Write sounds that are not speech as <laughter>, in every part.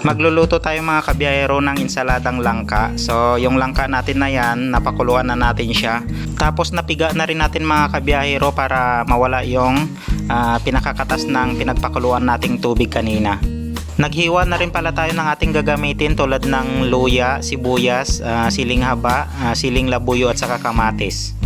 Magluluto tayo mga kabiyahero ng insaladang langka. So, yung langka natin na yan, napakuluan na natin siya. Tapos napiga na rin natin mga kabiyahero para mawala yung ah, pinakakatas ng pinagpakuluan nating tubig kanina. Naghiwa na rin pala tayo ng ating gagamitin tulad ng luya, sibuyas, ah, siling haba, ah, siling labuyo at saka kamatis.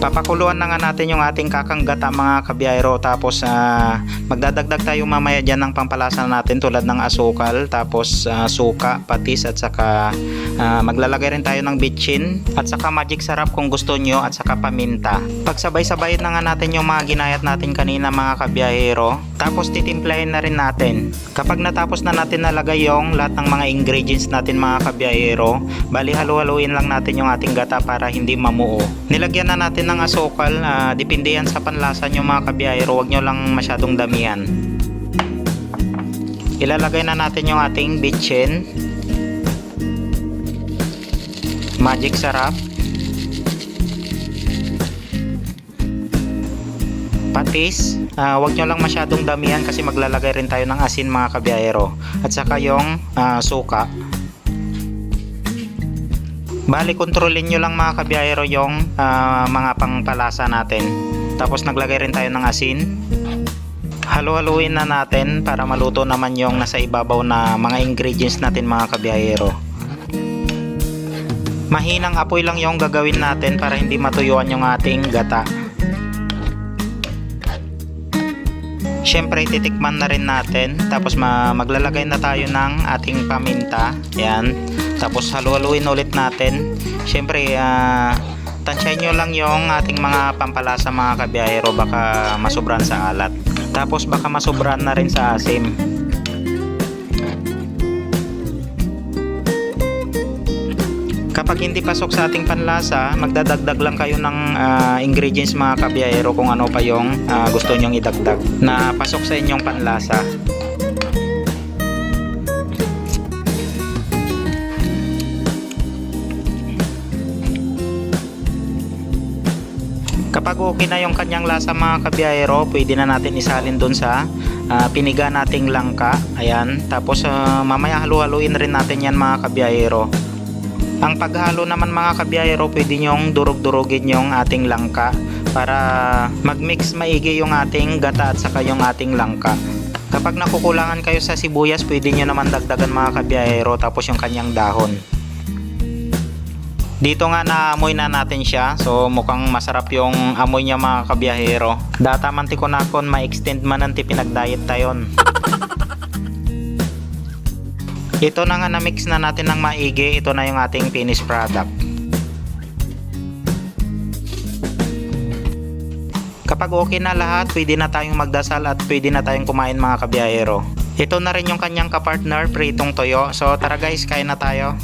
Papakuluan na nga natin yung ating kakanggata mga kabiyahero tapos ah, magdadagdag tayo mamaya dyan ng pampalasa natin tulad ng asukal tapos ah, suka, patis at saka ah, maglalagay rin tayo ng bitchin at saka magic sarap kung gusto nyo at saka paminta. Pagsabay-sabay na nga natin yung mga ginayat natin kanina mga kabiyahero tapos titimplahin na rin natin. Kapag natapos na natin nalagay yung lahat ng mga ingredients natin mga kabiyahero bali halu-haluin lang natin yung ating gata para hindi mamuo. Nilagyan na natin ng asukal, ah, depende yan sa panlasa nyo mga kabiyahero, huwag nyo lang masyadong damihan. Ilalagay na natin yung ating bitchin, magic sarap, patis, ah, huwag nyo lang masyadong damihan kasi maglalagay rin tayo ng asin mga kabiyahero, at saka yung ah, suka. Bali, kontrolin nyo lang mga kabiyahero yung ah, mga pangpalasa natin. Tapos naglagay rin tayo ng asin. Halo-haluin na natin para maluto naman yung nasa ibabaw na mga ingredients natin mga kabiyahero. Mahinang apoy lang yung gagawin natin para hindi matuyuan yung ating gata. Siyempre, titikman na rin natin. Tapos ma- maglalagay na tayo ng ating paminta. Yan. Tapos halu-haluin ulit natin. Siyempre, ah tansyahin nyo lang yung ating mga pampalasa mga kabiyahero. Baka masobran sa alat. Tapos baka masobran na rin sa asim. Kapag hindi pasok sa ating panlasa, magdadagdag lang kayo ng ah, ingredients mga kabiyahero kung ano pa yung ah, gusto nyong idagdag na pasok sa inyong panlasa. Kapag okay na yung kanyang lasa mga kabiyahero, pwede na natin isalin dun sa ah, piniga nating langka. Ayan. Tapos ah, mamaya halu-haluin rin natin yan mga kabiyahero. Ang paghalo naman mga kabiyahero, pwede nyong durog-durugin yung ating langka para mag-mix maigi yung ating gata at saka yung ating langka. Kapag nakukulangan kayo sa sibuyas, pwede nyo naman dagdagan mga kabiyahero tapos yung kanyang dahon. Dito nga naamoy na natin siya. So mukhang masarap yung amoy niya mga kabiyahero. Data man ti kunakon ma-extend man ang pinagdiet tayon. <laughs> Ito na nga na-mix na natin ng maigi. Ito na yung ating finished product. Kapag okay na lahat, pwede na tayong magdasal at pwede na tayong kumain mga kabiyahero. Ito na rin yung kanyang kapartner, pritong toyo. So tara guys, kain na tayo.